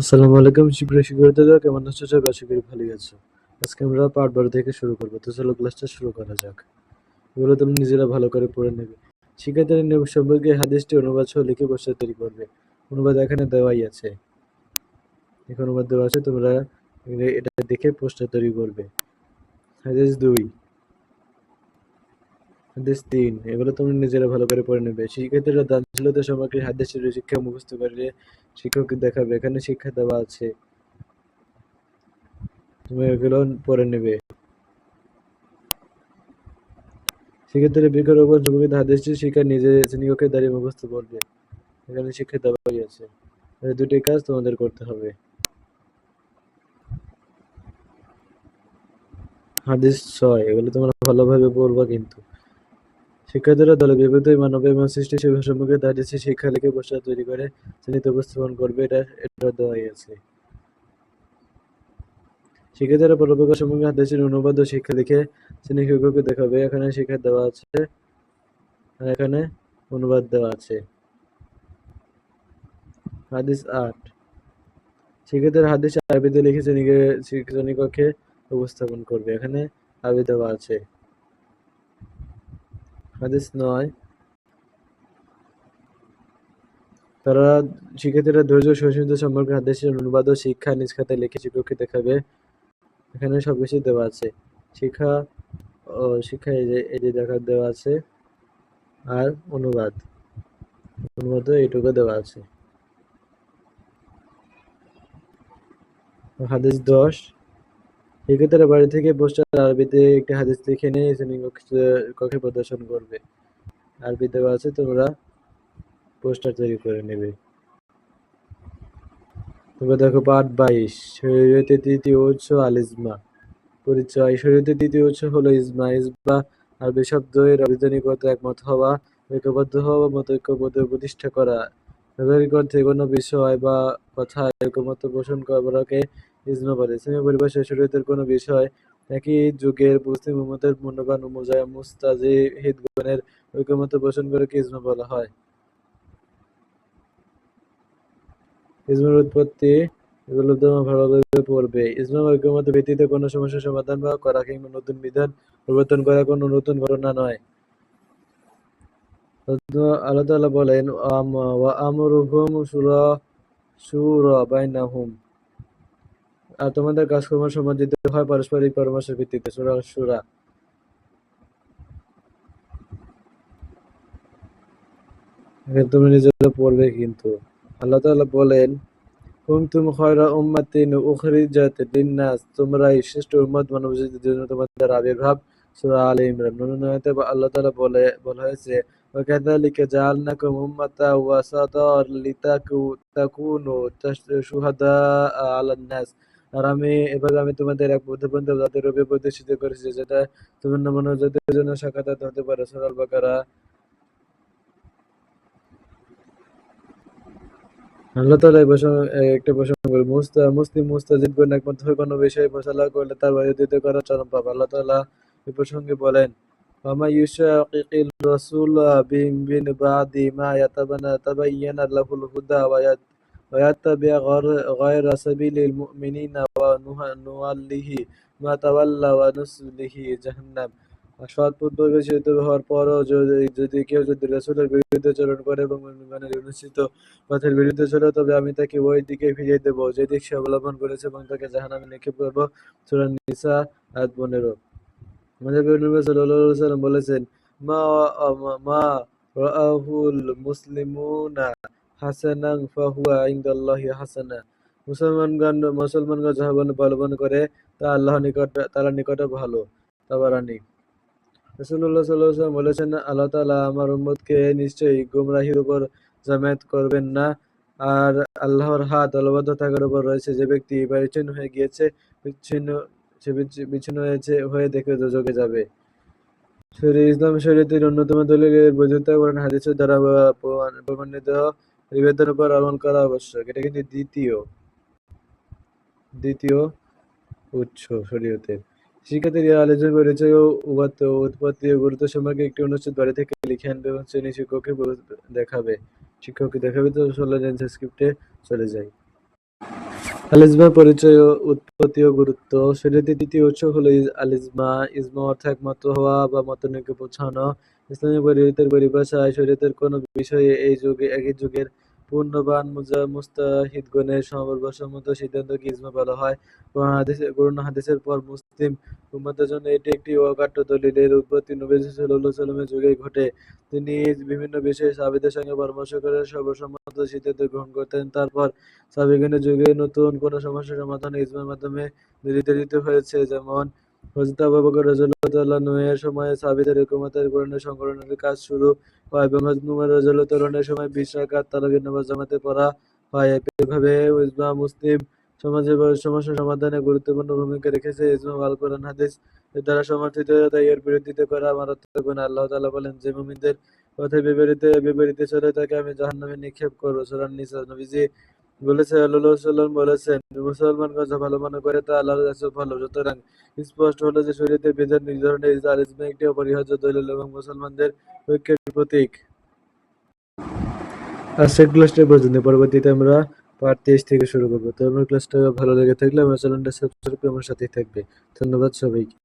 আসসালামু আলাইকুম, সুপ্রিয় শিক্ষার্থীরা, কেমন আছো? সবাই আশা করি ভালোই আছো। আজকে আমরা পার্ট বারো থেকে শুরু করব। তো চলো ক্লাসটা শুরু করা যাক। এগুলো তুমি নিজেরা ভালো করে পড়ে নেবে। শিক্ষার্থীরা নিয়ম সম্পর্কে হাদিসটি অনুবাদ সহ লিখে বসে তৈরি করবে। অনুবাদ এখানে দেওয়াই আছে। এখানে অনুবাদ দেওয়া আছে, তোমরা এটা দেখে পোস্টার তৈরি করবে। হাদিস দুই। হাদিস তিন, এগুলো নিজেরা ভালো করে পড়ে নেবে। শিক্ষার্থীরা দানশীলতা সম্পর্কে হাদিসের শিক্ষা মুখস্থ করলে দেখাবে, এখানে শিক্ষা দেওয়া আছে। তুমি এগুলো পড়ে নেবে। শিক্ষা নিজে দাঁড়িয়ে মুখস্থ করবে। এখানে শিক্ষা দেওয়াই আছে। দুটি কাজ তোমাদের করতে হবে। হাদিস ছয়, এগুলো তোমরা ভালোভাবে পড়বা কিন্তু। শিক্ষার্থীরা দলে বিভক্ত মানব এবং সৃষ্টি সেবা সম্পর্কে হাদিসে শিক্ষা লিখে বসা তৈরি করে শ্রেণীতে উপস্থাপন করবে, এটা এটা দেওয়াই আছে। শিক্ষার্থীরা পরোপকার সম্পর্কে হাদিসের অনুবাদ ও শিক্ষা লিখে শ্রেণি শিক্ষককে দেখাবে। এখানে শিক্ষা দেওয়া আছে, আর এখানে অনুবাদ দেওয়া আছে। হাদিস আট। শিক্ষার্থীরা হাদিস আরবিতে লিখে শ্রেণীকে শ্রেণীকক্ষে উপস্থাপন করবে। এখানে আরবি দেওয়া আছে। হাদিস নয়। তারা শিক্ষার্থীরা ধৈর্য, সহিষ্ণুতা সম্পর্কে হাদিসের অনুবাদ ও শিক্ষা নিজ খাতায় লিখে শিক্ষককে দেখাবে। এখানে সবকিছু দেওয়া আছে। শিক্ষা ও শিক্ষা এই যে দেখা দেওয়া আছে। আর অনুবাদ। অনুবাদ এইটুকু দেওয়া আছে। হাদিস দশ। বাড়ি থেকে আরবিতে একটি হাদিস লিখে নিয়ে প্রদর্শন করবে। আছে, তোমরা পোস্টার তৈরি করে নেবে। তোমরা দেখো, পাঠ বাইশ। শরীয়তের তৃতীয় উৎস আল পরিচয় শরীয়তের তৃতীয় উৎস আরবি শব্দ, এর একমত হওয়া, ঐক্যবদ্ধ হওয়া মত ঐক্যবদ্ধ প্রতিষ্ঠা করা। ব্যবহারিক অর্থে কোনো বিষয় বা কথা পোষণ করাকে ইজমা বলে ইসলামী পরিভাষায় শরীয়তের কোনো বিষয় একই যুগের মুসলিম উম্মতের মূল্যবান মুস্তাজিহিদগণের ঐক্যমত পোষণ করে ইজমা বলা হয়? ইজমার উৎপত্তি ভালোভাবে পড়বে। ঐক্যমত ভিত্তিতে কোনো সমস্যার সমাধান বা করা কিংবা নতুন বিধান পরিবর্তন করা কোনো নতুন ঘটনা নয়। আল্লাহ বলেন, ওয়া আমরুহুম শুরা বাইনাহুম। আর তোমাদের কাজকর্ম সম্বন্ধিত হয় পারস্পরিক পরামর্শের ভিত্তিতে। সূরা শুরা তুমি নিজেরা পড়বে কিন্তু। আল্লাহ তাআলা বলেন খায়রা উম্মাতিন উখরিজাত লিন-নাস শ্রেষ্ঠ উম্মত মানবজাতির জন্য তোমাদের আবির্ভাব। সূরা আলে ইমরান। আল্লাহ তাআলা বলে, বলা হয়েছে জাআলনাকুম উম্মাতান ওয়াসাতান লিতাকুনু শুহাদা আলান নাস আর আমি এবার আমি তোমাদের এক বুদ্ধিপন্থী জাতির রূপে প্রতিষ্ঠিত করেছি যেটা তোমার নমুনা জাতির জন্য সাক্ষাৎ হতে পারে, সূরা আল বাকারা আল্লাহ প্রসঙ্গ একটা প্রসঙ্গ মুস্তা, মুসলিম মুস্তাজিদগণ একমত হয়ে কোনো বিষয়ে ফয়সালা করলে তার চরম পাপ। আল্লাহ তাআলা এই প্রসঙ্গে বলেন রাসূল বিন বাদি মা ইয়াতাবানা তাবাyyana লাহুল মুমিনিনা ওয়া নুওয়াল্লিহি মা তাওয়াল্লা ওয়া নুসলিহি জাহান্নাম সৎ হওয়ার পরও যদি যদি কেউ যদি রাসূলের বিরুদ্ধাচরণ করে এবং অনুষ্ঠিত পথের বিরুদ্ধে চলে, তবে আমি তাকে ওই দিকে ফিরিয়ে দেবো, যে দিক সে অবলম্বন করেছে এবং তাকে জাহান্নামে নিক্ষেপ করব। নিসা, আয়াত 15 আমাদের নবী সাল্লাম বলেছেন মা মা, রাআহুল মুসলিমুনা হাসানান ফাহুয়া ইনদাল্লাহি হাসানা। মুসলমানগণ মুসলমানগণ যাহা অবলম্বন করে, তা আল্লাহর নিকট তার নিকটে ভালো। তাবারানি। আলাইহি ওয়াসাল্লাম বলেছেন, আল্লাহ তাআলা আমার উম্মতকে নিশ্চয়ই গোমরাহির উপর জামায়াত করবেন না। আর আল্লাহর হাত অলবদ্ধ থাকার উপর রয়েছে যে ব্যক্তি বিচ্ছিন্ন হয়ে গিয়েছে, বিচ্ছিন্ন সে বিচ্ছিন্ন হয়েছে, হয়ে দেখে যোগে যাবে। ইসলাম শরীয়তের অন্যতম দলিলের বৈধতা করেন হাদিসের দ্বারা প্রমাণিত নিবেদন উপর আমল করা আবশ্যক। এটা কিন্তু দ্বিতীয় দ্বিতীয় উৎস শরীয়তের শিক্ষার্থীরা আলোচনা উপাত্ত উৎপত্তি ও গুরুত্ব সম্পর্কে একটি অনুচ্ছেদ বাড়ি থেকে লিখে আনবে এবং শ্রেণি শিক্ষককে দেখাবে। শিক্ষককে দেখাবে তো স্ক্রিপ্টে চলে যায়। আল-ইজমার পরিচয় উৎপত্তি ও গুরুত্ব। শরীয়তের দ্বিতীয় উৎস হলো আল-ইজমা। ইজমা অর্থ একমত হওয়া বা মতানৈক্যে পৌঁছানো। ইসলামী শরীয়তের পরিভাষায় শরীয়তের কোনো বিষয়ে এই যুগে, একই যুগের পূর্ণবান মুজতাহিদগণের সর্বসম্মত বলা হয়। হাদিসের পর মুসলিম উম্মতের জন্য এটি একটি অকাট্য দলিল। এর উৎপত্তি নবী ওয়াসাল্লামের যুগেই ঘটে। তিনি বিভিন্ন বিষয়ে সাহাবীদের সঙ্গে পরামর্শ করে সর্বসম্মত সিদ্ধান্ত গ্রহণ করতেন। তারপর সাহাবীগণের যুগে নতুন কোনো সমস্যার সমাধান ইজমার মাধ্যমে নির্ধারিত হয়েছে। যেমন আবু বকর আনহু এর সময়ে সাহাবীদের কাজ শুরু হয় এবং উমর আনহু এর সময় ২০ রাকাত তারাবির নামাজ জামাতে পড়া হয়। মুসলিম সমস্যা সমাধানে গুরুত্বপূর্ণ ভূমিকা রেখেছে। ইজমা আল কোরআন হাদিস এর দ্বারা সমর্থিত তাই এর বিরোধিতা করা মারাত্মক। আল্লাহ বলেন, যে মুমিনদের পথের বিপরীতে বিপরীতে চলে তাকে আমি জাহান্নামে নিক্ষেপ করব। সূরা নিসা নবীজি আলাইহি ওয়াসাল্লাম বলেছেন, ভালো মনে করে তা আল্লাহর কাছে ভালো। সুতরাং স্পষ্ট হলো যে নির্ধারণে আল-ইজমা একটি অপরিহার্য দলিল এবং মুসলমানদের ঐক্যের প্রতীক। আজকের ক্লাসটা পর্যন্ত। পরবর্তীতে আমরা পার্ট ২৩ থেকে শুরু করব। তো আমার ক্লাসটা ভালো লেগে থাকলে আমার চ্যানেলটা সাবস্ক্রাইব করে আমার সাথেই থাকবে। ধন্যবাদ সবাইকে।